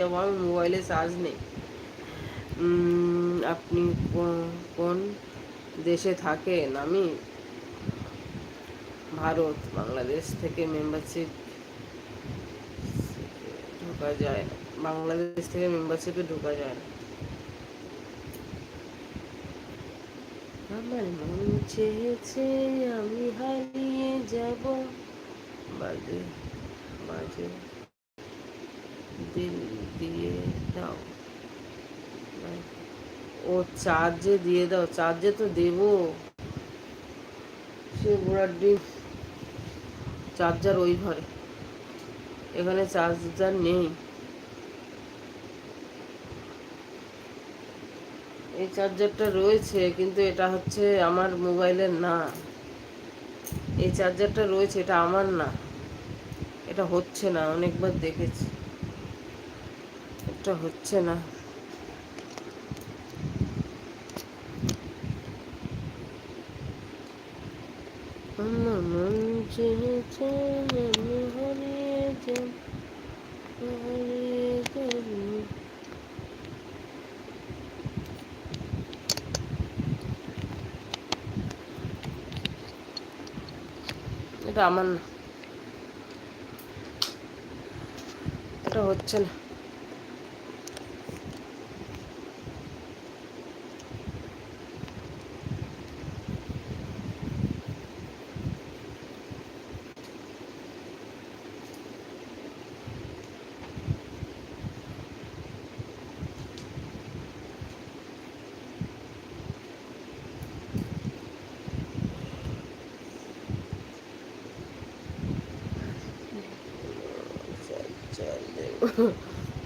যাব আমি মোবাইলে চার্জ নেই। আপনি কোন দেশে থাকেন? আমি ভারত, বাংলাদেশ থেকে মেম্বারশিপ ঢোকা যায়। বাংলাদেশ থেকে মেম্বারশিপে ঢোকা যায় না। আমার মন চেয়েছে আমি হারিয়ে যাব। বাজে বাজে। দিয়ে দাও। ও চার্জে দিয়ে দাও চার্জে তো দেবো। সে বুড়ার ডিম। চার্জার ওই ঘরে। এখানে চার্জার নেই। এই চার্জারটা রয়েছে, কিন্তু এটা হচ্ছে আমার মোবাইলের না। এই চার্জারটা রয়েছে, এটা আমার না। এটা হচ্ছে না, অনেকবার দেখেছি। এটা হচ্ছে না। আমার মন চেয়েছে আমি এটা আমার না। এটা হচ্ছে না।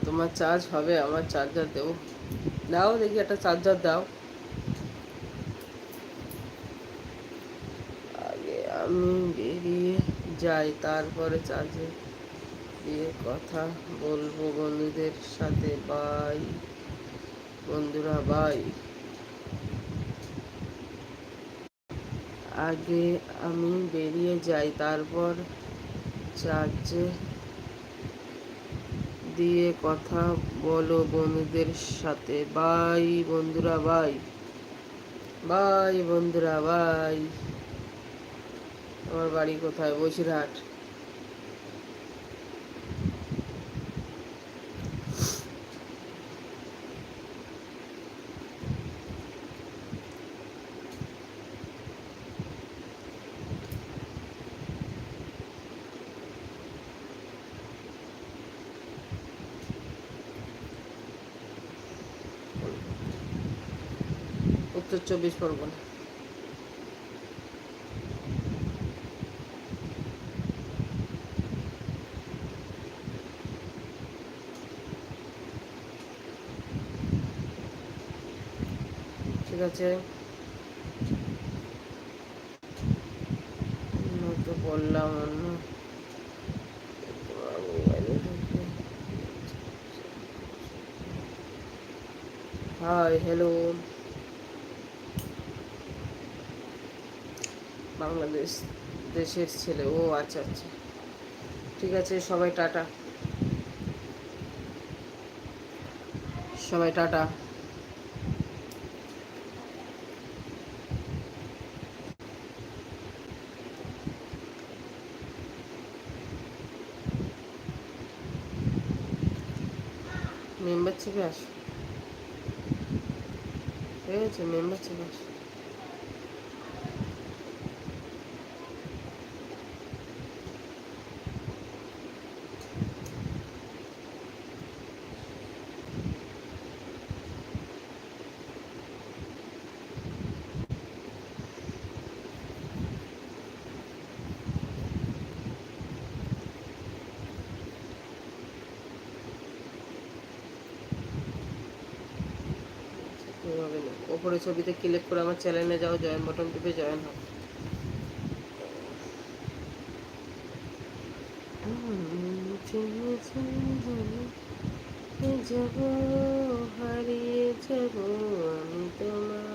তোমার চার্জ হবে, আমার চার্জার দেবো। দাও দেখি একটা চার্জার দাও। আগে আমি বেরিয়ে যাই, তারপরে চার্জে দিয়ে কথা বলব বন্ধুদের সাথে। বাই বন্ধুরা বাই আগে আমি বেরিয়ে যাই, তারপর চার্জে দিয়ে কথা বলো বন্ধুদের সাথে। বাই বন্ধুরা, বাই। বাই বন্ধুরা, বাই। আমার বাড়ি কোথায়? বসিরহাট। উত্তর চব্বিশ পরগনা। ঠিক আছে। বললাম অন্য হাই হ্যালো বাংলাদেশ দেশের ছেলে। ও আচ্ছা আচ্ছা। ঠিক আছে, সবাই টাটা। সবাই টাটা। মেম্বার মেম্বারশিপে আসো। ঠিক আছে মেম্বার মেম্বারশিপে আসো। হবে না ওপরে ছবিতে ক্লিক করে আমার চ্যানেলে যাও জয়েন বাটন টিপে জয়েন হও। যাব হারিয়ে যাব আমি তোমার